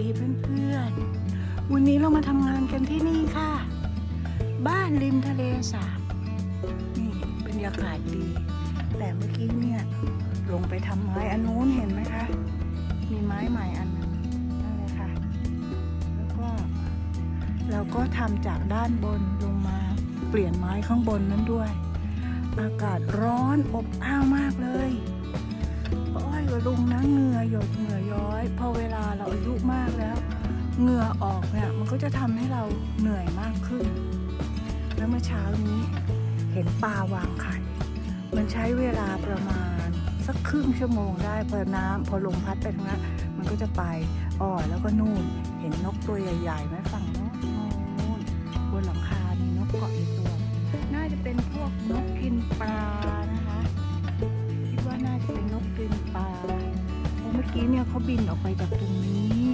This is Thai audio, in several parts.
ดีเพื่อนๆ วันนี้เรามาทำงานกันที่นี่ค่ะ บ้านริมทะเลสาบนี่บรรยากาศดี แต่เมื่อกี้เนี่ย ลงไปทำไม้อันนู้นเห็นไหมคะ มีไม้ใหม่อันนึงนั่นเลยค่ะ แล้วก็เราก็ทำจากด้านบนลงมา เปลี่ยนไม้ข้างบนนั้นด้วย อากาศร้อนอบอ้าวมากเลย ป้าอ้อยกับลุงนะเหงื่อหยดเหงื่อย้อย พอเวลาเราอายุมากแล้ว เหงื่อออกเนี่ยมันก็จะทำให้เราเหนื่อยมากขึ้น แล้วเมื่อเช้านี้เห็นปลาวางไข่ มันใช้เวลาประมาณสักครึ่งชั่วโมงได้พอน้ำพอลมพัดไปทางนั้นมันก็จะไปอ่อแล้วก็นู่นเห็นนกตัวใหญ่ๆไหมฝั่งน้นนู่นบนหลังคามีนกเกาะอยู่ตัว น่าจะเป็นพวกนกกินปลา กี้เนี่ยเขาบินออกไปจากตรงนี้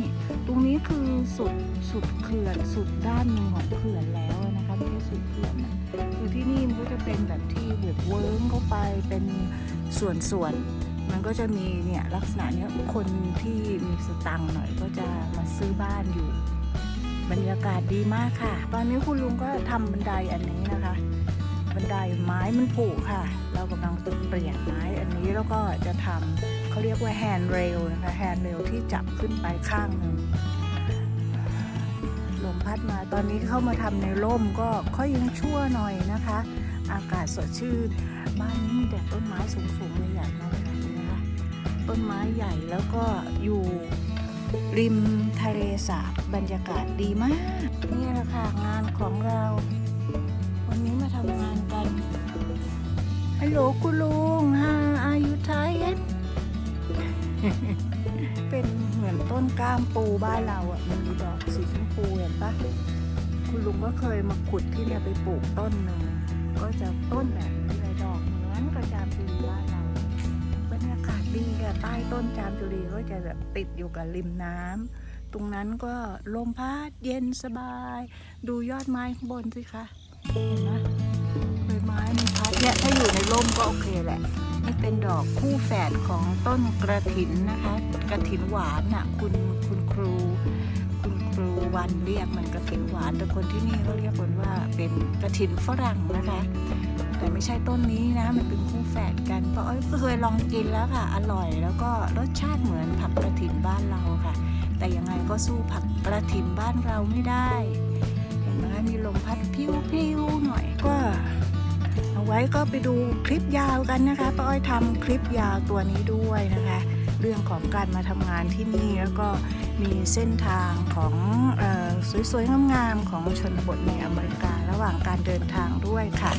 ตรงนี้คือสุดสุดเขื่อนสุดด้านหนึ่งของเขื่อนแล้วนะคะไม่ใช่สุดเขื่อนนะคือที่นี่มันก็จะเป็นแบบที่แบบเวิร์งเข้าไปเป็นส่วนส่วนๆมันก็จะมีเนี่ยลักษณะเนี้ยคนที่มีสตังค์หน่อยก็จะมาซื้อบ้านอยู่ บรรยากาศดีมากค่ะ ตอนนี้คุณลุงก็ทำบันไดอันนี้นะคะ บันไดไม้มันผุค่ะ เรากำลังตึกเปลี่ยนไม้อันนี้แล้วก็จะทำเขาเรียกว่าแฮนด์เรลนะคะแฮนด์เรลที่จับขึ้นไปข้างหนึ่งลมพัดมาตอนนี้เข้ามาทำในร่มก็ค่อยยังชั่วหน่อยนะคะ อากาศสดชื่น บ้านนี้มีแต่ต้นไม้สูงๆใหญ่ๆนะคะต้นไม้ใหญ่แล้วก็อยู่ริมทะเลสาบบรรยากาศดีมาก นี่แหละค่ะงานของเรา วันนี้มาทำงานกันฮัลโหลคุณลุงฮาอายุไทยเป็นเหมือนต้นกล้ามปูบ้านเราอะ มันมีดอกสีชมพูเห็นปะคุณลุงก็เคยมาขุดที่เนี่ยไปปลูกต้นหนึ่งก็จะต้นแบบนี้เลยดอกเหมือนกระจามจุรีบ้านเราบรรยากาศดีค่ะใต้ต้นจามจุรีก็จะแบบติดอยู่กับริมน้ำตรงนั้นก็ลมพัดเย็นสบาย ดูยอดไม้ข้างบนสิคะ เห็นไหมใบไม้มันพัดเนี่ยถ้าอยู่ในร่มก็โอเคแหละนี่เป็นดอกคู่แฝดของต้นกระถินนะคะ กระถินหวานน่ะคุณคุณครู คุณครูวันเรียกมันกระถินหวาน แต่คนที่นี่เขาเรียกมันว่าเป็นกระถินฝรั่งนะคะ แต่ไม่ใช่ต้นนี้นะ มันเป็นคู่แฝดกันเพราะเคยลองกินแล้วค่ะ อร่อย แล้วก็รสชาติเหมือนผักกระถินบ้านเราค่ะ แต่ยังไงก็สู้ผักกระถินบ้านเราไม่ได้ มีลมพัดพิ้วพิวหน่อยก็เอาไว้ก็ไปดูคลิปยาวกันนะคะป้าอ้อยทำคลิปยาวตัวนี้ด้วยนะคะ เรื่องของการมาทำงานที่นี่แล้วก็มีเส้นทางของออสวยๆงามๆของชนบทในอเมริการะหว่างการเดินทางด้วยค่ะ